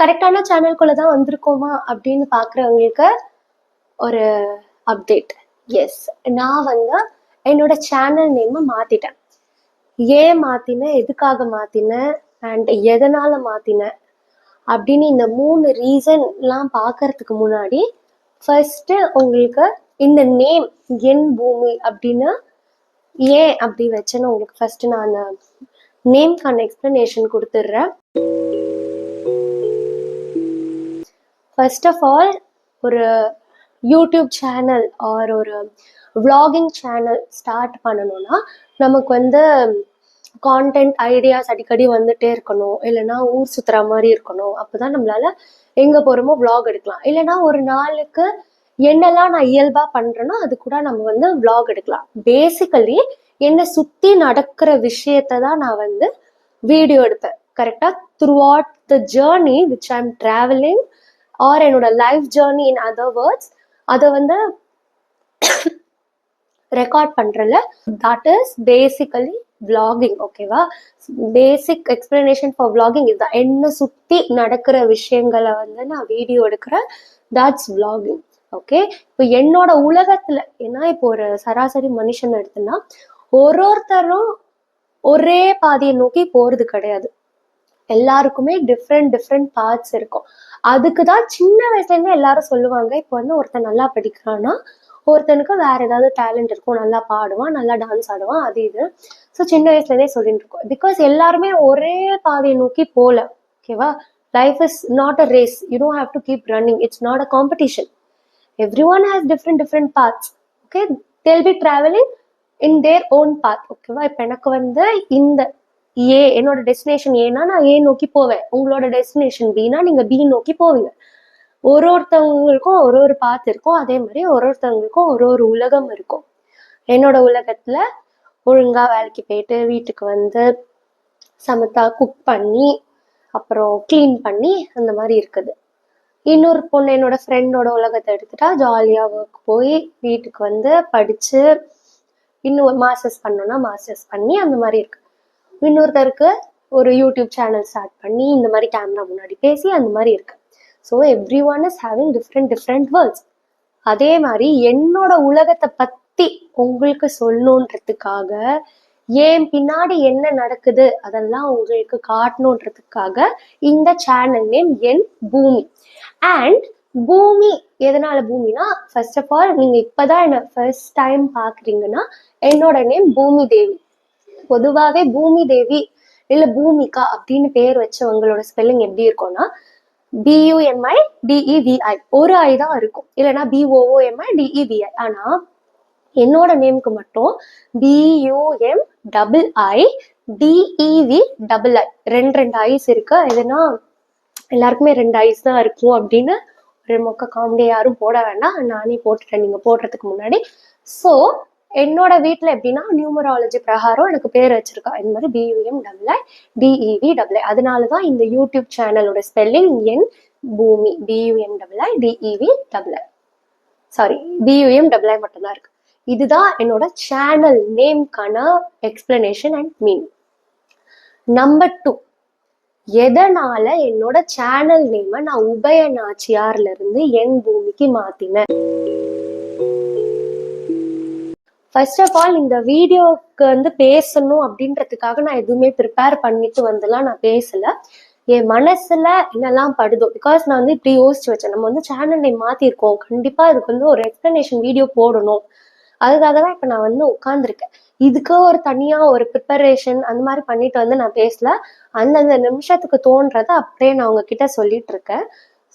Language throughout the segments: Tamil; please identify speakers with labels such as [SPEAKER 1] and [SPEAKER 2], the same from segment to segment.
[SPEAKER 1] கரெக்டான சேனல்குள்ள தான் வந்திருக்கோமா அப்படின்னு பார்க்குறவங்களுக்கு ஒரு அப்டேட் எஸ் நான் வந்து என்னோட சேனல் நேமை மாத்திட்டேன். ஏன் மாத்தினேன்? எதுக்காக மாத்தினேன்? அண்ட் எதனால மாத்தினேன்? அப்படின்னு இந்த மூணு ரீசன்லாம் பார்க்கறதுக்கு முன்னாடி ஃபர்ஸ்ட் உங்களுக்கு இந்த நேம் என் பூமி அப்படின்னு ஏன் அப்படி வச்சேன்னு உங்களுக்கு ஃபர்ஸ்ட் நான் நேம்க்கான எக்ஸ்பிளனேஷன் கொடுத்துட்றேன். ஃபர்ஸ்ட் ஆஃப் ஆல் ஒரு யூடியூப் சேனல் ஆர் ஒரு விளாகிங் சேனல் ஸ்டார்ட் பண்ணணும்னா நமக்கு வந்து கான்டென்ட் ஐடியாஸ் அடிக்கடி வந்துட்டே இருக்கணும். இல்லைன்னா ஊர் சுற்றுற மாதிரி இருக்கணும். அப்போ தான் நம்மளால எங்கே போகிறோமோ விளாக் எடுக்கலாம். இல்லைன்னா ஒரு நாளுக்கு என்னெல்லாம் நான் இயல்பாக பண்ணுறேனோ அது கூட நம்ம வந்து விளாக் எடுக்கலாம். பேசிக்கலி என்னை சுற்றி நடக்கிற விஷயத்தை தான் நான் வந்து வீடியோ எடுப்பேன். கரெக்டாக throughout the journey which I'm travelling or என்னோட life journey in other words அதை வந்து ரெக்கார்ட் பண்றல தட் இஸ் பேசிக்கலி விளாகிங் ஓகேவா பேசிக் எக்ஸ்பிளனேஷன் ஃபார் விளாகிங் இதுதான் என்ன சுற்றி நடக்கிற விஷயங்களை வந்து நான் வீடியோ எடுக்கிறேன் தட்ஸ் விளாகிங் ஓகே இப்போ என்னோட உலகத்துல ஏன்னா இப்போ ஒரு சராசரி மனுஷன் எடுத்துன்னா ஒரு ஒருத்தரும் ஒரே பாதையை நோக்கி போறது கிடையாது. எல்லாருக்குமே டிஃப்ரெண்ட் டிஃப்ரெண்ட் பார்ட்ஸ் இருக்கும். அதுக்கு தான் சின்ன வயசுலேருந்து எல்லாரும் சொல்லுவாங்க இப்போ வந்து ஒருத்தன் நல்லா படிக்கிறான்னா ஒருத்தனுக்கு வேற ஏதாவது டேலண்ட் இருக்கும் நல்லா பாடுவான் நல்லா டான்ஸ் ஆடுவான் அது இது. ஸோ சின்ன வயசுலேருந்தே சொல்லிட்டு இருக்கோம் பிகாஸ் எல்லாருமே ஒரே பாதையை நோக்கி போல ஓகேவா life is not a race you don't have to keep running it's not a competition everyone has different different parts okay they'll be travelling in their own path ஓகேவா இப்போ எனக்கு வந்து இந்த ஏ என்னோட டெஸ்டினேஷன் ஏன்னா நான் ஏ நோக்கி போவேன். உங்களோட டெஸ்டினேஷன் பினா நீங்க பி நோக்கி போவீங்க. ஒரு ஒருத்தவங்களுக்கும் ஒரு ஒரு பாத் இருக்கும். அதே மாதிரி ஒரு ஒருத்தவங்களுக்கும் ஒரு ஒரு உலகம் இருக்கும். என்னோட உலகத்துல ஒழுங்கா வேலைக்கு போயிட்டு வீட்டுக்கு வந்து சமத்தா குக் பண்ணி அப்புறம் க்ளீன் பண்ணி அந்த மாதிரி இருக்குது. இன்னொரு பொண்ணு என்னோட ஃப்ரெண்டோட உலகத்தை எடுத்துட்டா ஜாலியாக ஒர்க் போய் வீட்டுக்கு வந்து படித்து இன்னும் மாஸ்டர்ஸ் பண்ணோன்னா மாஸ்டர்ஸ் பண்ணி அந்த மாதிரி இருக்கு. இன்னொருத்தருக்கு ஒரு யூடியூப் சேனல் ஸ்டார்ட் பண்ணி இந்த மாதிரி கேமரா முன்னாடி பேசி அந்த மாதிரி இருக்கு. So everyone is having different different worlds அதே மாதிரி என்னோட உலகத்தை பத்தி உங்களுக்கு சொல்லணுன்றதுக்காக ஏன் பின்னாடி என்ன நடக்குது அதெல்லாம் உங்களுக்கு காட்டணுன்றதுக்காக இந்த சேனல் நேம் என் பூமி. அண்ட் பூமி எதனால பூமினா ஃபர்ஸ்ட் ஆஃப் ஆல் நீங்க இப்பதான் என்ன ஃபர்ஸ்ட் டைம் பாக்குறீங்கன்னா என்னோட நேம் பூமி தேவி பொதுவாகவே பூமி தேவி இல்ல பூமிகா அப்படின்னு பேர் வச்சவங்களோட ஸ்பெல்லிங் எப்படி இருக்கும்னா பியூஎம்ஐ டிஇவிஐ ஒரு ஐ தான் இருக்கும். இல்லைன்னா பிஓஓஎம்ஐ டிஇவிஐ ஆனா என்னோட நேமுக்கு மட்டும் பியூஎம் டபுள் ஐ டிஇவி டபுள் ஐ ரெண்டு ரெண்டு ஐஸ் இருக்கு? எதுனா எல்லாருக்குமே ரெண்டு ஐஸ் தான் இருக்கும் அப்படின்னு ஒரு மொக்க காமெடி யாரும் போட வேண்டாம். நானே போட்டுட்டேன். நீங்க போடுறதுக்கு முன்னாடி. ஸோ என்னோட வீட்டில் எப்படின்னா நியூமராலஜி பிரகாரம் எனக்கு பேர் வச்சிருக்கா. இந்த மாதிரி பியூஎம் டபுள் டிஇவி டபுள் அதனால தான் இந்த யூடியூப் சேனலோட ஸ்பெல்லிங் என் பூமி. பியூஎம் டபுள் டிஇவி டபுள் சாரி பியூஎம் டபுள் மட்டும்தான் இருக்கு. இதுதான் என்னோட channel நேம்க்கான explanation and mean number two எதனால என்னோட சேனல் நேமை நான் உபய நாச்சியார்ல இருந்து என் பூமிக்கு மாத்தினேன்? ஃபர்ஸ்ட் ஆஃப் ஆல் இந்த வீடியோவுக்கு வந்து பேசணும் அப்படின்றதுக்காக நான் எதுவுமே ப்ரிப்பேர் பண்ணிட்டு வந்துலாம் நான் பேசல. என் மனசுல என்னெல்லாம் படுதோ பிகாஸ் நான் வந்து இப்படி யோசிச்சு வச்சேன். நம்ம வந்து சேனல் நேம் மாத்திருக்கோம். கண்டிப்பா இதுக்கு வந்து ஒரு எக்ஸ்பிளனேஷன் வீடியோ போடணும். அதுக்காக தான் இப்போ நான் வந்து உட்காந்துருக்கேன் இதுக்கு ஒரு தனியா ஒரு ப்ரிப்பரேஷன் அந்த மாதிரி பண்ணிட்டு வந்து நான் பேசல. அந்தந்த நிமிஷத்துக்கு தோன்றதை அப்படியே நான் உங்ககிட்ட சொல்லிட்டு இருக்கேன்.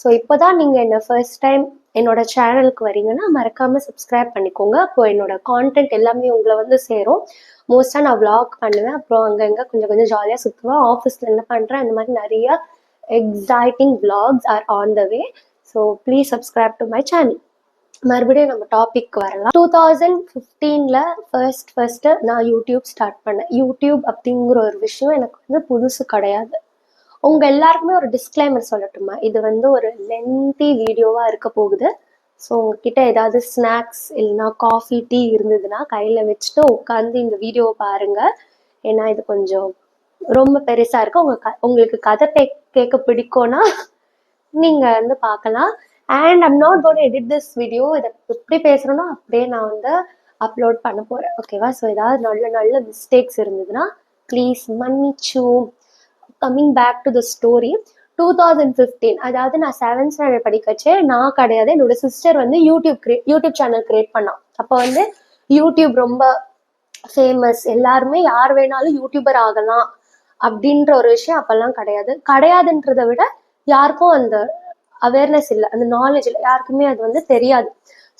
[SPEAKER 1] ஸோ இப்போ தான் நீங்கள் என்ன ஃபர்ஸ்ட் டைம் என்னோட சேனலுக்கு வரீங்கன்னா மறக்காமல் சப்ஸ்கிரைப் பண்ணிக்கோங்க. அப்போ என்னோட கான்டென்ட் எல்லாமே உங்களை வந்து சேரும். மோஸ்ட்டாக நான் வ்ளாக் பண்ணுவேன். அப்புறம் அங்கங்கே கொஞ்சம் கொஞ்சம் ஜாலியாக சுற்றுவேன் ஆஃபீஸில் என்ன பண்ணுறேன் அந்த மாதிரி நிறைய exciting vlogs are on the way so please subscribe to my channel மறுபடியும் நம்ம டாபிக் வரலாம். டூ தௌசண்ட் ஃபிஃப்டீனில் ஃபர்ஸ்ட் ஃபர்ஸ்ட்டு நான் யூடியூப் ஸ்டார்ட் பண்ணேன். யூடியூப் அப்படிங்கிற ஒரு விஷயம் எனக்கு வந்து புதுசு கிடையாது. உங்க எல்லாருக்குமே ஒரு டிஸ்க்ளைமர் சொல்லட்டுமா? இது வந்து ஒரு லென்த்தி வீடியோவா இருக்க போகுது. ஸோ உங்ககிட்ட ஏதாவது ஸ்நாக்ஸ் இல்லைன்னா காஃபி டீ இருந்ததுன்னா கையில வச்சுட்டு உட்காந்து இந்த வீடியோவை பாருங்க. ஏன்னா இது கொஞ்சம் ரொம்ப பெருசா இருக்கு. உங்க க- உங்களுக்கு கதை பே- கேட்க பிடிக்கும்னா நீங்க வந்து பார்க்கலாம். And I'm not gonna edit this video இதை எப்படி பேசுகிறேன்னா அப்படியே நான் வந்து அப்லோட் பண்ண போகிறேன் ஓகேவா ஸோ ஏதாவது நல்ல நல்ல மிஸ்டேக்ஸ் இருந்ததுன்னா ப்ளீஸ் மன்னிச்சு coming back to the story two thousand fifteen அதாவது நான் செவன்த் ஸ்டாண்டர்ட் படிக்கச்சே நான் கிடையாது. என்னோட சிஸ்டர் வந்து யூடியூப் கிரே யூடியூப் சேனல் கிரியேட் பண்ணான் அப்போ வந்து யூடியூப் ரொம்ப ஃபேமஸ் எல்லாருமே யார் வேணாலும் யூடியூபர் ஆகலாம் அப்படின்ற ஒரு விஷயம் அப்பெல்லாம் கிடையாது. கிடையாதுன்றதை விட யாருக்கும் அந்த அவேர்னஸ் இல்லை அந்த நாலேஜ் இல்லை. யாருக்குமே அது வந்து தெரியாது.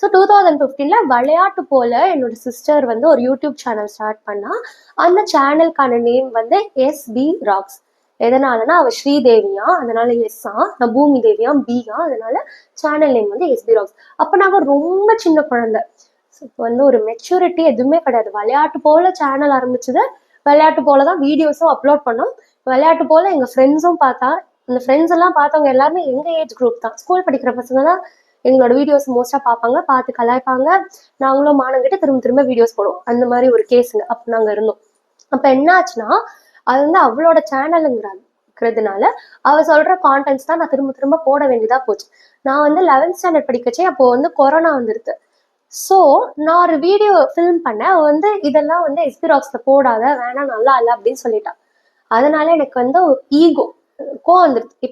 [SPEAKER 1] ஸோ டூ தௌசண்ட் ஃபிஃப்டீனில் விளையாட்டு போல என்னோட சிஸ்டர் வந்து ஒரு யூடியூப் சேனல் ஸ்டார்ட் பண்ணால் அந்த சேனலுக்கான நேம் வந்து எஸ்பி ராக்ஸ் எதனாலனா அவ ஸ்ரீதேவியா அதனால எஸ்ஸா நான் பூமி தேவியா பியா அதனால சேனல் நேம் வந்து எஸ்பி ராக்ஸ் அப்போ நாங்கள் ரொம்ப சின்ன குழந்தை. ஸோ இப்போ வந்து ஒரு மெச்சூரிட்டி எதுவுமே கிடையாது. விளையாட்டு போல சேனல் ஆரம்பிச்சது. விளையாட்டு போல தான் வீடியோஸும் அப்லோட் பண்ணோம். விளையாட்டு போல எங்க ஃப்ரெண்ட்ஸும் பார்த்தா அந்த ஃப்ரெண்ட்ஸ் எல்லாம் பார்த்தவங்க எல்லாருமே எங்க ஏஜ் குரூப் தான். ஸ்கூல் படிக்கிற பசங்க தான் எங்களோட வீடியோஸ் மோஸ்ட்டாக பார்ப்பாங்க. பார்த்து கலாய்ப்பாங்க. நாங்களும் மானங்கிட்ட திரும்ப திரும்ப வீடியோஸ் போடுவோம். அந்த மாதிரி ஒரு கேஸுங்க அப்போ நாங்க இருந்தோம். அப்ப என்ன ஆச்சுன்னா அது வந்து அவளோட சேனலுங்கிறதுனால அவ சொல்ற கான்டென்ட்ஸ் தான் நான் திரும்ப திரும்ப போட வேண்டியதா போச்சு. நான் வந்து லெவன்த் ஸ்டாண்டர்ட் படிக்கச்சே அப்போ வந்து கொரோனா வந்துருது. ஸோ நான் ஒரு வீடியோ ஃபில்ம் பண்ணேன். அவ வந்து இதெல்லாம் வந்து எஸ்பிராக்ஸ்ல போடாத வேணாம் நல்லா இல்லை அப்படின்னு சொல்லிட்டான் அதனால எனக்கு வந்து ஈகோ கோ வந்துருது.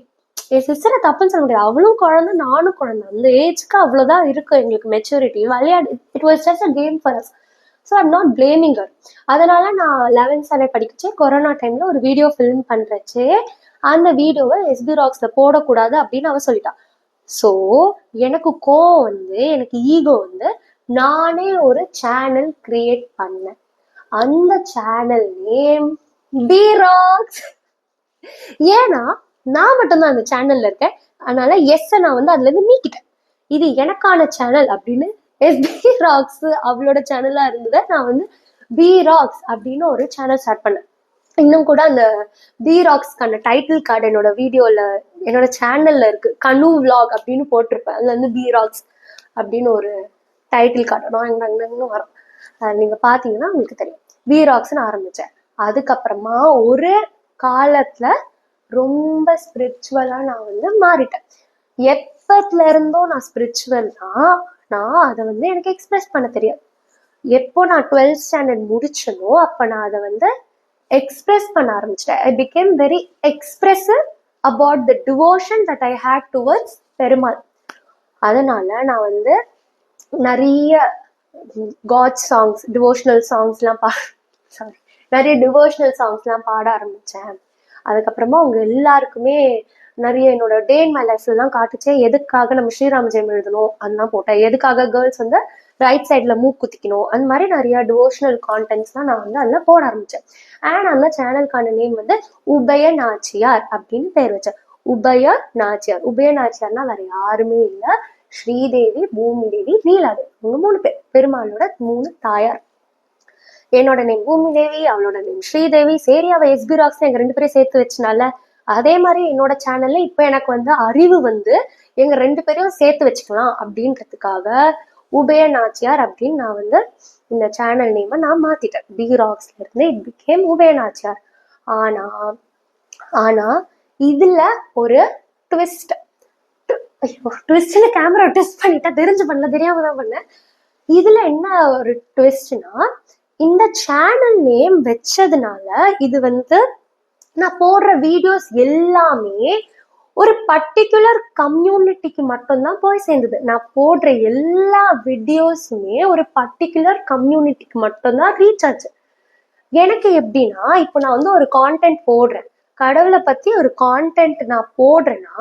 [SPEAKER 1] என் சிஸ்டரை தப்புன்னு சொல்ல முடியாது. அவளும் குழந்தை நானும் குழந்தை. அந்த ஏஜ்க்கு அவ்வளோதான் இருக்கு எங்களுக்கு மெச்சூரிட்டி விளையாடு it was just a game for us so I'm not blaming her அதனால நான் லெவன்த் ஸ்டாண்டர்ட் படிக்கச்சே கொரோனா டைம்ல ஒரு வீடியோ ஃபிலிம் பண்றச்சே அந்த வீடியோவை எஸ்பி ராக்ஸ்ல போடக்கூடாது அப்படின்னு அவ சொல்லிட்டா. ஸோ எனக்கு கோவம் வந்து எனக்கு ஈகோ வந்து நானே ஒரு சேனல் கிரியேட் பண்ணேன். அந்த சேனல் நேம் பி ராக்ஸ் ஏன்னா நான் மட்டும்தான் அந்த சேனல்ல இருக்கேன். அதனால எஸ் நான் வந்து அதுல இருந்து நீக்கிட்டேன். இது எனக்கான சேனல் அப்படின்னு எஸ் பி ராக்ஸ் அவளோட சேனலா இருந்ததை நான் வந்து பி ராக்ஸ் அப்படின்னு ஒரு சேனல் ஸ்டார்ட் பண்ணேன். இன்னும் கூட அந்த பி ராக்ஸ்க்கான டைட்டில் கார்டு என்னோட வீடியோல என்னோட சேனல்ல இருக்கு. கனு விளாக் அப்படின்னு போட்டிருப்பேன். அதுல வந்து பி ராக்ஸ் அப்படின்னு ஒரு டைட்டில் கார்டு நான் அங்கே வரும். நீங்க பாத்தீங்கன்னா உங்களுக்கு தெரியும். பி ராக்ஸ்னு ஆரம்பிச்சேன். அதுக்கப்புறமா ஒரு காலத்துல ரொம்ப ஸ்பிரிச்சுவலா நான் வந்து மாறிட்டேன். எப்பத்துல இருந்தோ நான் ஸ்பிரிச்சுவல் தான். நான் அதை வந்து எனக்கு எக்ஸ்பிரஸ் பண்ண தெரியாது எப்போ நான் டுவெல்த் ஸ்டாண்டர்ட் முடிச்சனோ அப்போ நான் அதை வந்து எக்ஸ்பிரஸ் பண்ண ஆரம்பிச்சிட்டேன். I became very expressive about the devotion that I had towards Perumal. அதனால நான் வந்து நிறைய காட் சாங்ஸ் டிவோஷனல் சாங்ஸ்லாம் பா சாரி நிறைய டிவோஷனல் சாங்ஸ்லாம் பாட ஆரம்பித்தேன் அதுக்கப்புறமா அவங்க எல்லாருக்குமே நிறைய என்னோட டே இன் மை எல்லாம் காட்டுச்சே. எதுக்காக நம்ம ஸ்ரீராம ஜெயம் எழுதணும்? அதெல்லாம் போட்டேன். எதுக்காக கேர்ள்ஸ் வந்து ரைட் சைடில் மூ குத்திக்கணும்? அந்த மாதிரி நிறைய டிவோஷனல் கான்டென்ட்ஸ் தான் நான் வந்து அதில் போட ஆரம்பித்தேன் அண்ட் அந்த சேனலுக்கான நேம் வந்து உபய நாச்சியார் அப்படின்னு பேர் வச்சேன். உபய நாச்சியார். உபய நாச்சியார்னா வேற யாருமே இல்லை. ஸ்ரீதேவி பூமி தேவி லீலாதேவி. இவங்க மூணு பேர். பெருமாளோட மூணு தாயார். என்னோட நேம் பூமி தேவி அவளோட நேம் ஸ்ரீதேவி. சரி அவள் எஸ்பி ராக்ஸ் எங்க ரெண்டு பேரும் சேர்த்து வச்சுனால அதே மாதிரி என்னோட சேனல்ல இப்ப எனக்கு வந்து அறிவு வந்து எங்க ரெண்டு பேரையும் சேர்த்து வச்சுக்கலாம் அப்படின்றதுக்காக உபய நாச்சியார் அப்படின்னு நான் வந்து இந்த சேனல் நேமை நான் மாத்திட்டேன். பி ராக்ஸ்ல இருந்து இட் பிகேம் உபய நாச்சியார். ஆனா ஆனா இதுல ஒரு ட்விஸ்ட் ட்விஸ்ட்னு கேமரா ட்விஸ்ட் பண்ணிட்டா தெரிஞ்சு பண்ணல தெரியாம தான் பண்ணேன். இதுல என்ன ஒரு ட்விஸ்ட்னா இந்த சேனல் நேம் வச்சதுனால இது வந்து நான் போடுற வீடியோஸ் எல்லாமே ஒரு பர்டிகுலர் கம்யூனிட்டிக்கு மட்டும்தான் போய் சேர்ந்தது. நான் போடுற எல்லா வீடியோஸுமே ஒரு பர்டிகுலர் கம்யூனிட்டிக்கு மட்டும்தான் ரீச் ஆச்சு. எனக்கு எப்படின்னா இப்போ நான் வந்து ஒரு கான்டென்ட் போடுறேன். கடவுளை பற்றி ஒரு கான்டென்ட் நான் போடுறேன்னா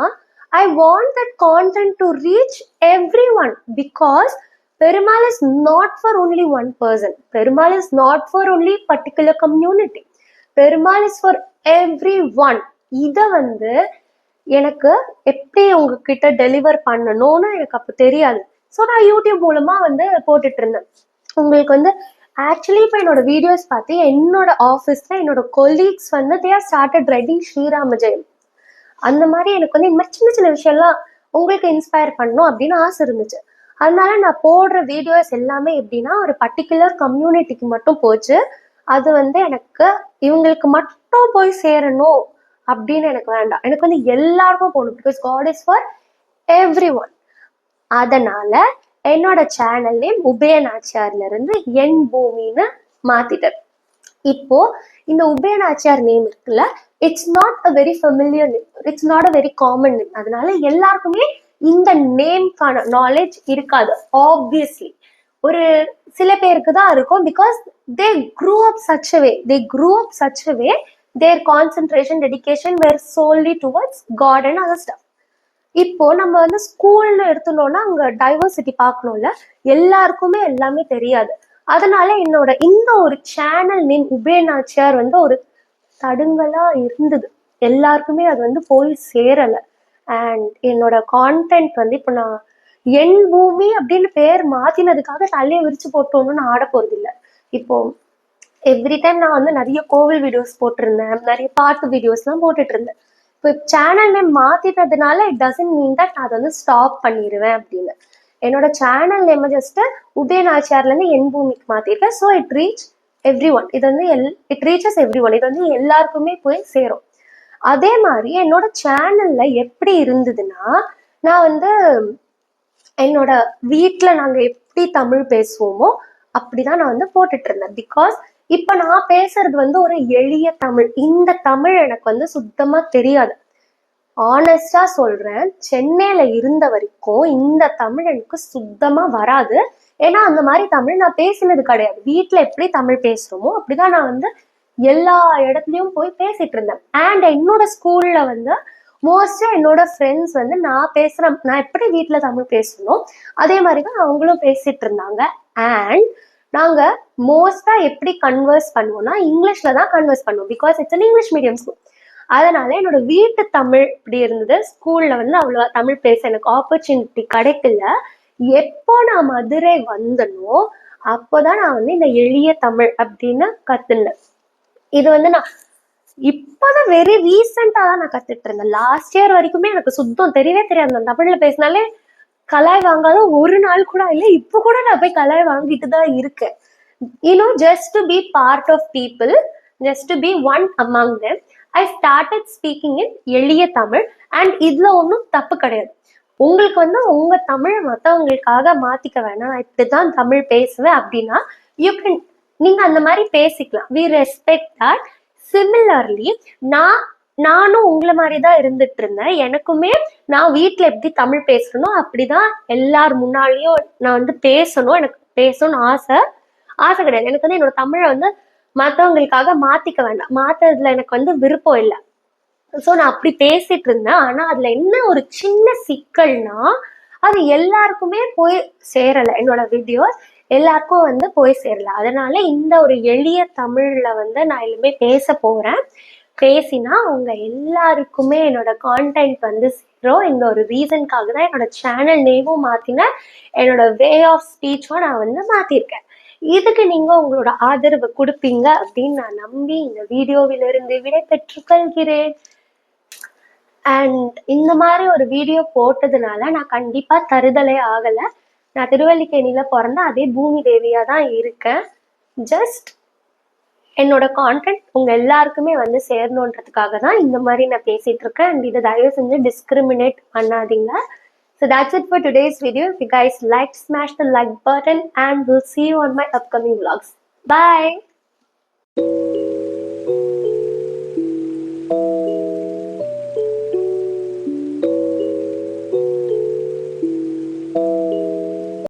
[SPEAKER 1] I want that content to reach everyone because Perumal is not for only one person Perumal is not for only particular community Perumal is for everyone இதை வந்து எனக்கு எப்படி உங்ககிட்ட டெலிவர் பண்ணணும்னு எனக்கு அப்போ தெரியாது. ஸோ நான் யூடியூப் மூலமாக வந்து போட்டுட்டு இருந்தேன். உங்களுக்கு வந்து ஆக்சுவலி இப்போ என்னோட வீடியோஸ் பார்த்து என்னோட ஆஃபீஸ்ல என்னோட கொலீக்ஸ் வந்து they are started writing Srirama Jayam அந்த மாதிரி எனக்கு வந்து இந்த மாதிரி சின்ன சின்ன விஷயம்லாம் உங்களுக்கு இன்ஸ்பயர் பண்ணணும் அப்படின்னு ஆசை இருந்துச்சு. அதனால நான் போடுற வீடியோஸ் எல்லாமே எப்படின்னா ஒரு பர்டிகுலர் கம்யூனிட்டிக்கு மட்டும் போச்சு. அது வந்து எனக்கு இவங்களுக்கு மட்டும் போய் சேரணும் அப்படின்னு எனக்கு வேண்டாம். எனக்கு வந்து எல்லாருக்கும் போகணும். Because God is for everyone அதனால என்னோட சேனல் நேம் உபயநாச்சியார்ல இருந்து என் பூமின்னு மாத்திட்டேன். இப்போ இந்த உபயநாச்சியார் நேம் இருக்குல்ல it's not a very familiar name it's not a very common name அதனால எல்லாருக்குமே இந்த நேம்க்கான நாலேஜ் இருக்காது ஆப்வியஸ்லி ஒரு சில பேருக்கு தான் இருக்கும் because they grew up such way they grew up such way their concentration dedication were solely towards God and other stuff இப்போ நம்ம வந்து ஸ்கூல்ல எடுத்துனோம்னா அங்க டைவர்சிட்டி பார்க்கணும்ல. எல்லாருக்குமே எல்லாமே தெரியாது. அதனால என்னோட இந்த ஒரு சேனல் நேம் உபயநாச்சியார் வந்து ஒரு தடுங்கலா இருந்தது. எல்லாருக்குமே அது வந்து போய் சேரல. அண்ட் என்னோட கான்டென்ட் வந்து இப்போ நான் என் பூமி அப்படின்னு பேர் மாத்தினதுக்காக தலையை விரிச்சு போட்டோன்னு நான் ஆட போறது இல்லை இப்போ எவ்ரி டைம் நான் வந்து நிறைய கோவில் வீடியோஸ் போட்டிருந்தேன். நிறைய பாட்டு வீடியோஸ்லாம் போட்டுட்டு இருந்தேன் இப்போ சேனல் நேம் மாத்திட்டதுனால இட் டசன்ட் மீன் தட் நான் அதை வந்து ஸ்டாப் பண்ணிடுவேன் அப்படின்னு. என்னோட சேனல் நேம் ஜஸ்ட் உதயநாச்சியார்ல இருந்து என் பூமிக்கு மாத்திருக்கேன். So it reach everyone இது வந்து எல் இட் ரீச்சஸ் எவ்ரி ஒன் இது வந்து எல்லாருக்குமே போய் சேரும். அதே மாதிரி என்னோட சேனல்ல எப்படி இருந்ததுன்னா நான் வந்து என்னோட வீட்டில் நாங்கள் எப்படி தமிழ் பேசுவோமோ அப்படிதான் நான் வந்து போட்டுட்டு இருந்தேன் பிகாஸ் இப்போ நான் பேசுறது வந்து ஒரு எளிய தமிழ். இந்த தமிழ் எனக்கு வந்து சுத்தமா தெரியாது. ஆனஸ்டா சொல்றேன் சென்னையில இருந்த வரைக்கும் இந்த தமிழ் எனக்கு சுத்தமா வராது. ஏன்னா அந்த மாதிரி தமிழ் நான் பேசினது கிடையாது. வீட்ல எப்படி தமிழ் பேசுறோமோ அப்படிதான் நான் வந்து எல்லா இடத்துலயும் போய் பேசிட்டு இருந்தேன் அண்ட் என்னோட ஸ்கூல்ல வந்து மோஸ்டா என்னோட ஃப்ரெண்ட்ஸ் வந்து நான் பேசுற நான் எப்படி வீட்டுல தமிழ் பேசணும் அதே மாதிரி தான் அவங்களும் பேசிட்டு இருந்தாங்க. அண்ட் நாங்க மோஸ்டா எப்படி கன்வர்ஸ் பண்ணுவோம்னா இங்கிலீஷ்ல தான் கன்வர்ஸ் பண்ணுவோம். Because it's English medium school அதனால என்னோட வீட்டு தமிழ் இப்படி இருந்தது. ஸ்கூல்ல வந்து அவ்வளவா தமிழ் பேச எனக்கு ஆப்பர்ச்சுனிட்டி கிடைக்கல. எப்போ நான் மதுரை வந்தனோ அப்போதான் நான் வந்து இந்த எளிய தமிழ் அப்படின்னு கத்துனேன். இது வந்து நான் இப்போதான் வெரி ரீசெண்டா தான் நான் கத்துட்டு இருந்தேன். லாஸ்ட் இயர் வரைக்குமே எனக்கு சுத்தம் தெரியவே தெரியாது. நான் தமிழ்ல பேசினாலே கலாய் வாங்காத ஒரு நாள் கூட இல்லை இப்போ கூட நான் போய் கலாய் வாங்கிட்டு தான் இருக்கேன். You know just to be part of people just to be one among them I started speaking in எளிய தமிழ் அண்ட் இதுல ஒன்றும் தப்பு கிடையாது. உங்களுக்கு வந்து உங்க தமிழ் மற்றவங்களுக்காக மாத்திக்க வேணாம். நான் இப்படிதான் தமிழ் பேசுவேன் அப்படின்னா யூ கேன் நீங்க அந்த மாதிரி பேசிக்கலாம். வி ரெஸ்பெக்ட் தட் சிமிலர்லி நான் நானும் உங்களை மாதிரி தான் இருந்துட்டு இருந்தேன் எனக்குமே நான் வீட்டில் எப்படி தமிழ் பேசணும் அப்படிதான் எல்லார் முன்னாலேயும் நான் வந்து பேசணும். எனக்கு பேசணும்னு ஆசை. ஆசை கிடையாது. எனக்கு வந்து என்னோட தமிழை வந்து மற்றவங்களுக்காக மாத்திக்க வேண்டாம். மாத்துறதுல எனக்கு வந்து விருப்பம் இல்லை. ஸோ நான் அப்படி பேசிட்டு இருந்தேன் ஆனா அதுல என்ன ஒரு சின்ன சிக்கல்னா அது எல்லாருக்குமே போய் சேரல என்னோட வீடியோஸ் எல்லாருக்கும் வந்து போய் சேரல அதனால இந்த ஒரு எளிய தமிழ்ல வந்து நான் இனிமே பேச போறேன். பேசினா அவங்க எல்லாருக்குமே என்னோட கான்டென்ட் வந்து சேரும். இந்த ஒரு ரீசனுக்காக தான் என்னோட சேனல் நேமும் மாத்தினேன் என்னோட வே ஆஃப் ஸ்பீச்சும் நான் வந்து மாத்திருக்கேன். இதுக்கு நீங்க உங்களோட ஆதரவு கொடுப்பீங்க அப்படின்னு நான் நம்பி இந்த வீடியோவிலிருந்து விடை பெற்றுக்கொள்கிறேன். அண்ட் இந்த மாதிரி ஒரு வீடியோ போட்டதுனால நான் கண்டிப்பா தருதலே ஆகலை. நான் திருவல்லிக்கேணியில் பிறந்த அதே பூமி தேவியாக தான் இருக்கேன் ஜஸ்ட் என்னோட கான்டென்ட் உங்கள் எல்லாருக்குமே வந்து சேரணுன்றதுக்காக தான் இந்த மாதிரி நான் பேசிகிட்டு இருக்கேன் அண்ட் இதை தயவு செஞ்சு டிஸ்கிரிமினேட் பண்ணாதீங்க So that's it for today's video. If you guys liked, smash the like button and we'll see you on my upcoming vlogs. Bye!